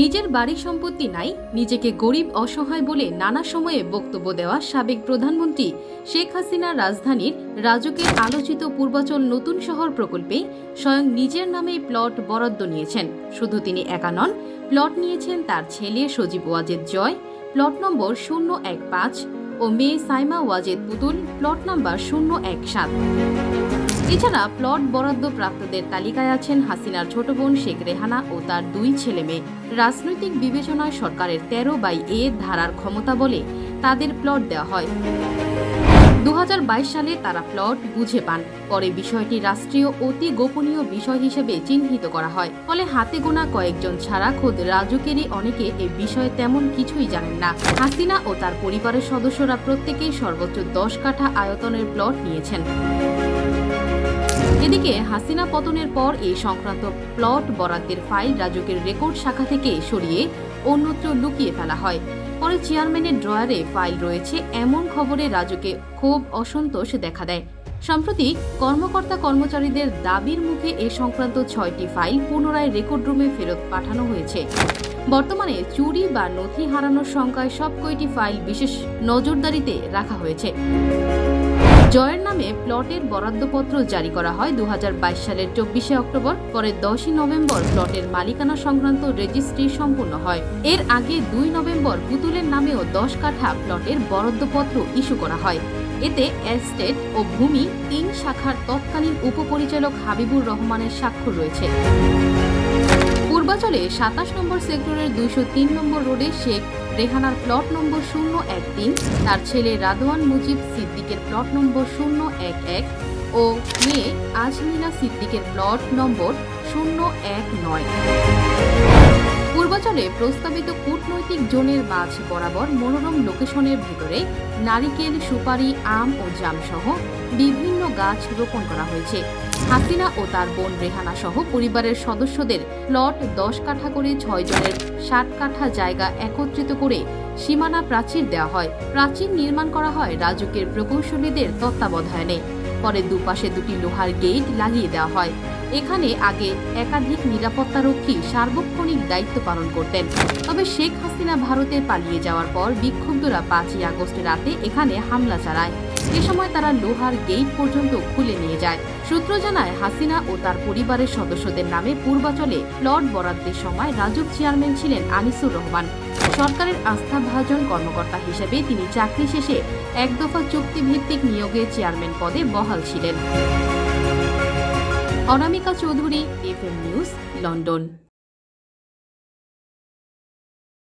নিজের বাড়ি সম্পত্তি নাই, নিজেকে গরিব অসহায় বলে নানা সময়ে বক্তব্য দেওয়া সাবেক প্রধানমন্ত্রী শেখ হাসিনার রাজধানীর রাজকের আলোচিত পূর্বাচল নতুন শহর প্রকল্পে স্বয়ং নিজের নামেই প্লট বরাদ্দ নিয়েছেন। শুধু তিনি একা নন, প্লট নিয়েছেন তার ছেলে সজীব ওয়াজেদ জয়, প্লট নম্বর শূন্য এক পাঁচ ও মেয়ে সাইমা ওয়াজেদ পুতুল, প্লট নাম্বার শূন্য এক সাত। এছাড়া প্লট বরাদ্দ প্রাপ্তদের তালিকায় আছেন হাসিনার ছোট বোন শেখ রেহানা ও তার দুই ছেলে মেয়ে। রাজনৈতিক বিবেচনায় সরকারের তেরো বাই এ ধারার ক্ষমতা বলে তাদের প্লট দেওয়া হয়। দু হাজার বাইশ সালে তারা প্লট বুঝে পান। পরে বিষয়টি রাষ্ট্রীয় অতি গোপনীয় বিষয় হিসেবে চিহ্নিত করা হয়। ফলে হাতে গোনা কয়েকজন ছাড়া খোদ রাজুকেরই অনেকে এ বিষয়ে তেমন কিছুই জানেন না। হাসিনা ও তার পরিবারের সদস্যরা প্রত্যেকেই সর্বোচ্চ দশ কাঠা আয়তনের প্লট নিয়েছেন। এদিকে হাসিনা পতনের পর এই সংক্রান্ত প্লট বরাদ্দের ফাইল রাজুকের রেকর্ড শাখা থেকে সরিয়ে অন্যত্র লুকিয়ে ফেলা হয়। পরে চেয়ারম্যানের ড্রয়ারে ফাইল রয়েছে, এমন খবরে রাজুকে ক্ষোভ, অসন্তোষ দেখা দেয়। সম্প্রতি কর্মকর্তা কর্মচারীদের দাবির মুখে এ সংক্রান্ত ছয়টি ফাইল পুনরায় রেকর্ড রুমে ফেরত পাঠানো হয়েছে। বর্তমানে চুরি বা নথি হারানোর সংখ্যায় সব কয়টি ফাইল বিশেষ নজরদারিতে রাখা হয়েছে। জয়ের নামে প্লটের বরাদ্দপত্র জারি করা হয় দু হাজার বাইশ সালের চব্বিশে অক্টোবর। পরে দশই নভেম্বর প্লটের মালিকানা সংক্রান্ত রেজিস্ট্রি সম্পূর্ণ হয়। এর আগে দুই নভেম্বর পুতুলের নামেও দশ কাঠা প্লটের বরাদ্দপত্র ইস্যু করা হয়। এতে এস্টেট ও ভূমি তিন শাখার তৎকালীন উপপরিচালক হাবিবুর রহমানের স্বাক্ষর রয়েছে। পূর্বাচলে সাতাশ নম্বর সেক্টরের দুইশো তিন নম্বর রোডে শেখ রেহানার প্লট নম্বর শূন্য এক তিন, তার ছেলে রাদওয়ান মুজিব সিদ্দিকের প্লট নম্বর শূন্য এক এক ও মেয়ে আজমিনা সিদ্দিকের প্লট নম্বর শূন্য এক নয়। পূর্বাচলে প্রস্তাবিত কূটনৈতিক জোনের মাঝ বরাবর মনোরম লোকেশনের ভেতরে নারিকেল, সুপারি, আম ও জাম সহ বিভিন্ন গাছ রোপণ করা হয়েছে। হাসিনা ও তার বোন রেহানা সহ পরিবারের সদস্যদের প্লট দশ কাঠা করে ছয় জনের ষাট কাঠা জায়গা একত্রিত করে সীমানা প্রাচীর দেওয়া হয়। প্রাচীর নির্মাণ করা হয় রাজুকের প্রকৌশলীদের তত্ত্বাবধানে। পরে দুপাশে দুটি লোহার গেট লাগিয়ে দেওয়া হয়। এখানে আগে একাধিক নিরাপত্তারক্ষী সার্বক্ষণিক দায়িত্ব পালন করতেন। তবে শেখ হাসিনা ভারতে পালিয়ে যাওয়ার পর বিক্ষুব্ধরা পাঁচই আগস্ট রাতে এখানে হামলা চালায়। এ সময় তারা লোহার গেট পর্যন্ত খুলে নিয়ে যায়। সূত্র জানায়, হাসিনা ও তার পরিবারের সদস্যদের নামে পূর্বাচলে প্লট বরাদ্দের সময় রাজুক চেয়ারম্যান ছিলেন আনিসুর রহমান। সরকারের আস্থাভাজন কর্মকর্তা হিসেবে তিনি চাকরি শেষে এক দফা চুক্তিভিত্তিক নিয়োগে চেয়ারম্যান পদে বহাল ছিলেন। Anamika Chowdhury, FM news, London.